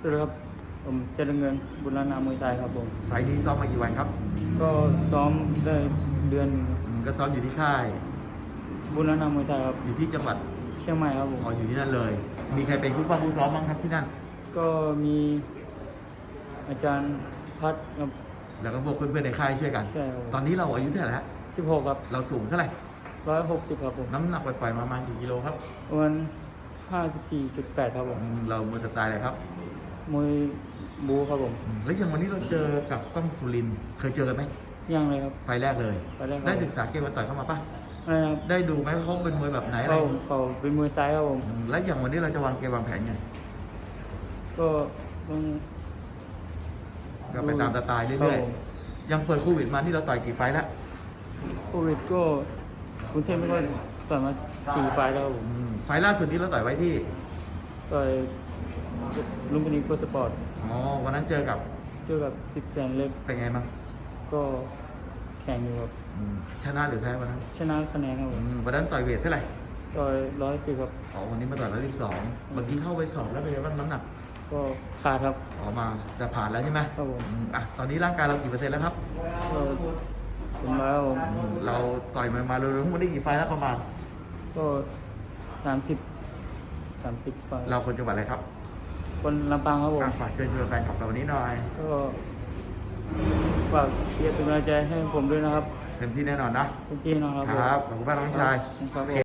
สวัสดีครับผมเจริญเงินบุรณามวยไทยครับผมสายนี้ซ้อมมากี่วันครับ ก็ซ้อมได้เดือนหนึ่งครับอืมก็ซ้อมอยู่ที่ค่าย บุรณามวยไทยครับอยู่ที่จังหวัดเชียงใหม่ครับผม อ๋ออยู่ที่นั่นเลย มีใครเป็นผู้ป้องผู้ซ้อมบ้างครับที่นั่น ก็มีอาจารย์พัดครับแล้วก็พวกเพื่อนๆในค่ายช่วยกัน ใช่ครับตอนนี้เราอายุเท่าไหร่แล้วสิบหกครับเราสูงเท่าไหร่ ร้อยหกสิบครับผมน้ำหนักปล่อยๆมาประมาณกี่กิโลครับ ประมาณห้าสิบสี่จุดแปดครับผมอืมเรามือตัดสายเลยครับ มวยบูครับผมอืมแล้วอย่างวันนี้เราเจอกับกล้องสุรินทร์เคยเจอกันไหมยังเลยครับ ไฟล์แรกเลย ไฟล์แรกครับ ได้ศึกษาเกมมาต่อยเข้ามาปะอะไรนะครับได้ดูไหมว่าเขาเป็นมวยแบบไหนอะไรเขาเขาเป็นมวยซ้ายครับผม อืมแล้วอย่างวันนี้เราจะวางเกมวางแผนไงก็ต้องก็ไปตามสไตล์ครัเรื่อบยผมๆยังเปิดโควิดมาที่เราต่อยกี่ไฟล์แล้วโควิดก็กรุงเทพไม่ก็ต่อยมาสี่ไฟล์แล้วครับผมอืมไฟล์ล่าสุดนี้เราต่อยไว้ที่ต่อย ลุมพินีโกสปอร์ตอ๋อวันนั้นเจอกับเจอกับสิบแสนเล็กเป็นไงบ้างก็แข่งอยู่ครับอืมชนะหรือแพ้วันนั้นชนะคะแนนครับผอืมมวันนั้นต่อยเวทเท่าไหร่ต่อยร้อยสิบครับอ๋อวันนี้มาต่อยร้อยสิบสองเมื่อกี้เข้าไปสอบแล้วเป็นไงบ้างน้ำหนักก็ขาดครับ ออกมาจะผ่านแล้วใช่ไหมครับผม อืมอะตอนนี้ร่างกายเรากี่เปอร์เซ็นต์แล้วครับ ก็ถึงแล้วผมอืมเราต่อยมามาเร็วๆทั้งหมดได้กี่ไฟล์แล้วประมาณ ก็สามสิบสามสิบไฟเราคนจังหวัดอะไรครับ คนลำปางครับผมอะฝากเชิญชวนแฟนคลับเราวันนี้หน่อย ก็ฝากเชียร์เป็นกำลังใจให้ผมด้วยนะครับเต็มที่แน่นอนนะ ทุกที่นะครับผม ครับ ขอบคุณมากน้องชาย ครับผม